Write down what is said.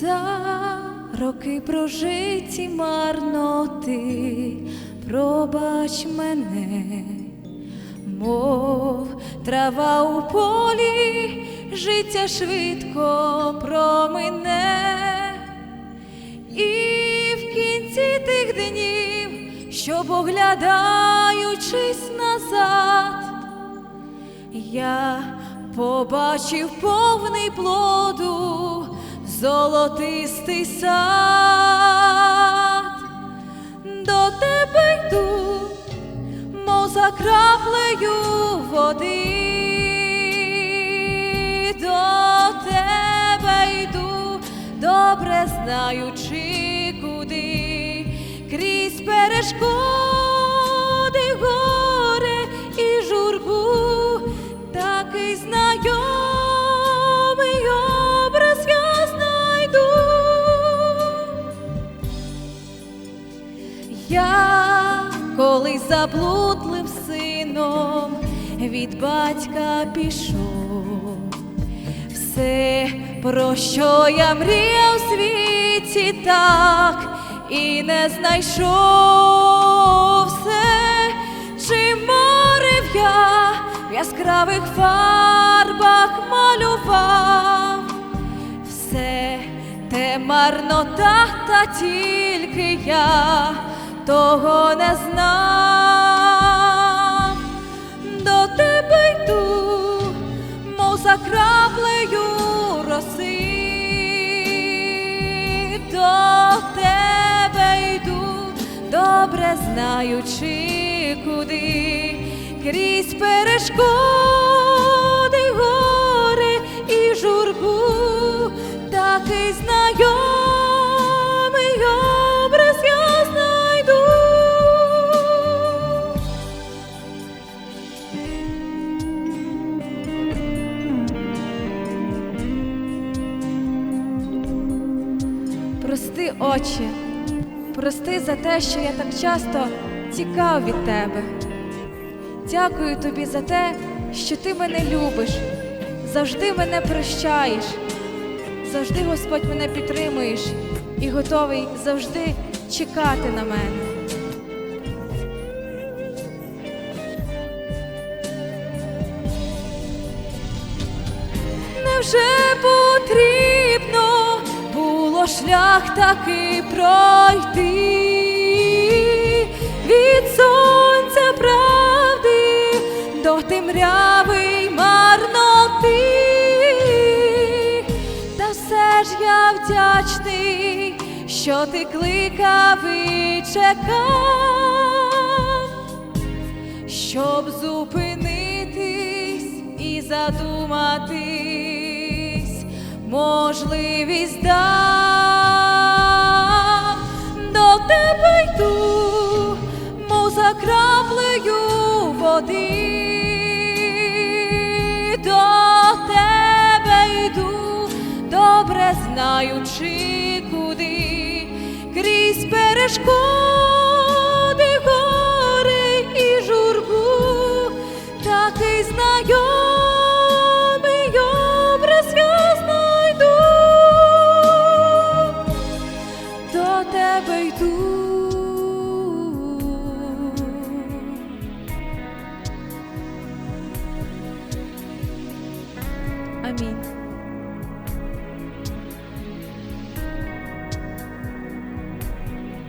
За роки прожиті марноти, пробач мене, мов трава у полі, життя швидко промине, і в кінці тих днів, що оглядаючись назад, я побачив повний плоду золотистий сад, до тебе йду, мов за краплею води, до тебе йду, добре знаючи куди, крізь перешкоди, заблудлим сином від батька пішов. Все, про що я мріяв в світі, так і не знайшов все, чи марив я в яскравих фарбах малював все те марнота, та тільки я того не знав. До тебе йду, добре знаючи куди, крізь перешкоди, Отче, прости за те, що я так часто тікав від тебе. Дякую тобі за те, що ти мене любиш, завжди мене прощаєш, завжди, Господь, мене підтримуєш і готовий завжди чекати на мене. Невже потрібно шлях таки пройти. Від сонця правди до темряви марноти, та все ж я вдячний, що ти кликав і чекав щоб зупинитись і задуматись, можливість дав води, до тебе йду, добре знаючи куди, крізь перешкоди, горе і журбу, такий знайомий образ я знайду, до тебе йду. Amin.